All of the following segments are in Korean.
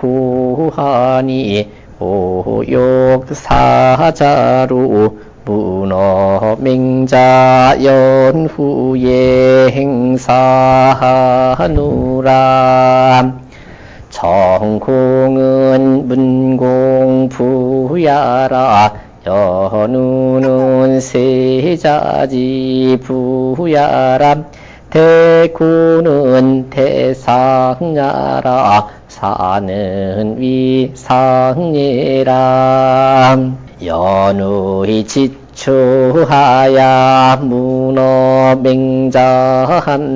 구하니 오욕사자루 문어맹자 연후에 행사하누라. 정공은 문공부야라. 연우는 세자지 부야라 대구는 대상야라 사는 위상예라. 연우이 지추하야 문어 맹자한데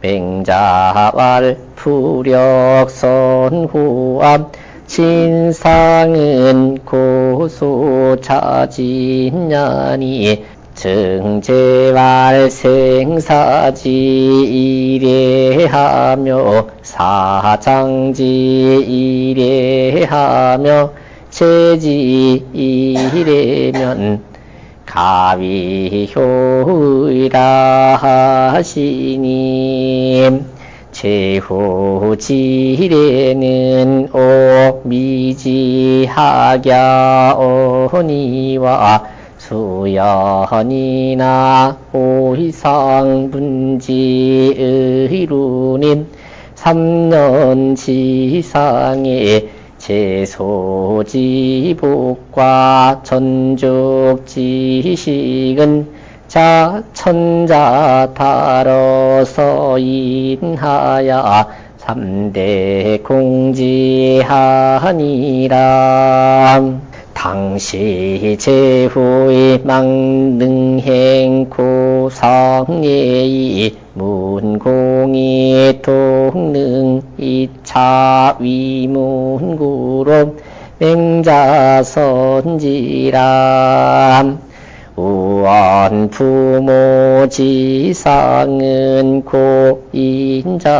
맹자왈 부력선 후암 신상은 고소차진냐니 증제왈 생사지 이래하며 사장지 이래하며 체지 이래면 가위효이라 하시니 제후지례는 오미지하갸 오니와 수연이나 오희상분지 의루님 삼년지상에 제소지복과 전죽지식은 자 천자 타러서 인하야 삼대 공지하니라 당시 제후의 망능행 고 성예의 문공이 동능 이차 위문구로 맹자선지람. 우원 부모 지상은 고인자지심에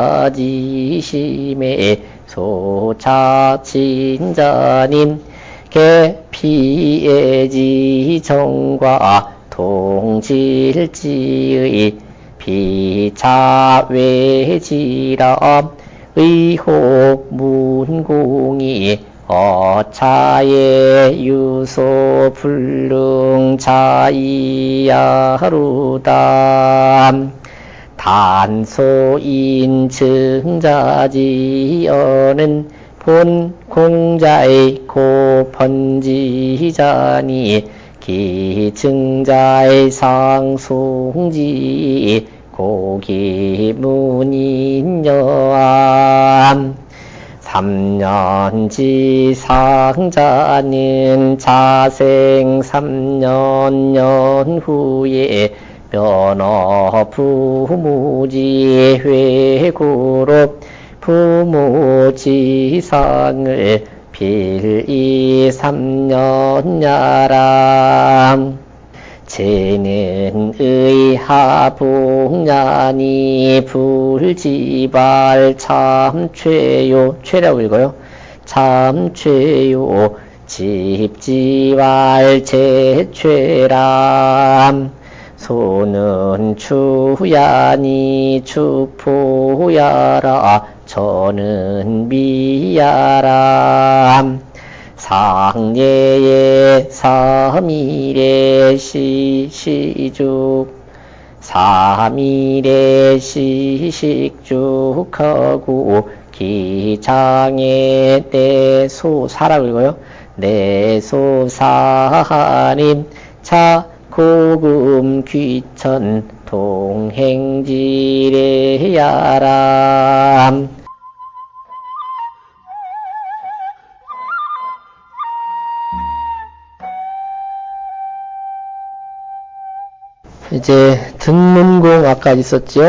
소차친자님 개피해지정과 동질지의 비차외지람 의혹 문공이 어차의 유소 불능 차이야루다 단소인 증자지어는 본 공자의 고펀지자니 기증자의 상송지 고기문인여암 삼년지 상자는 자생 삼년 연후에 면허 부무지 회구로 부모지상을 빌이 삼년야람. 쟤는 의하봉냐니 불지발 참최요. 최라고 읽어요. 참최요. 집지발 제최람 소는 추야니 추포야라 저는 미야람 상예의 삼일의 시시죽 삼일의 시식죽하고 기장의 내소사라고 읽어요? 내소사하님 차 고금 귀천 동행지례야람 이제 등문공 아까 있었죠?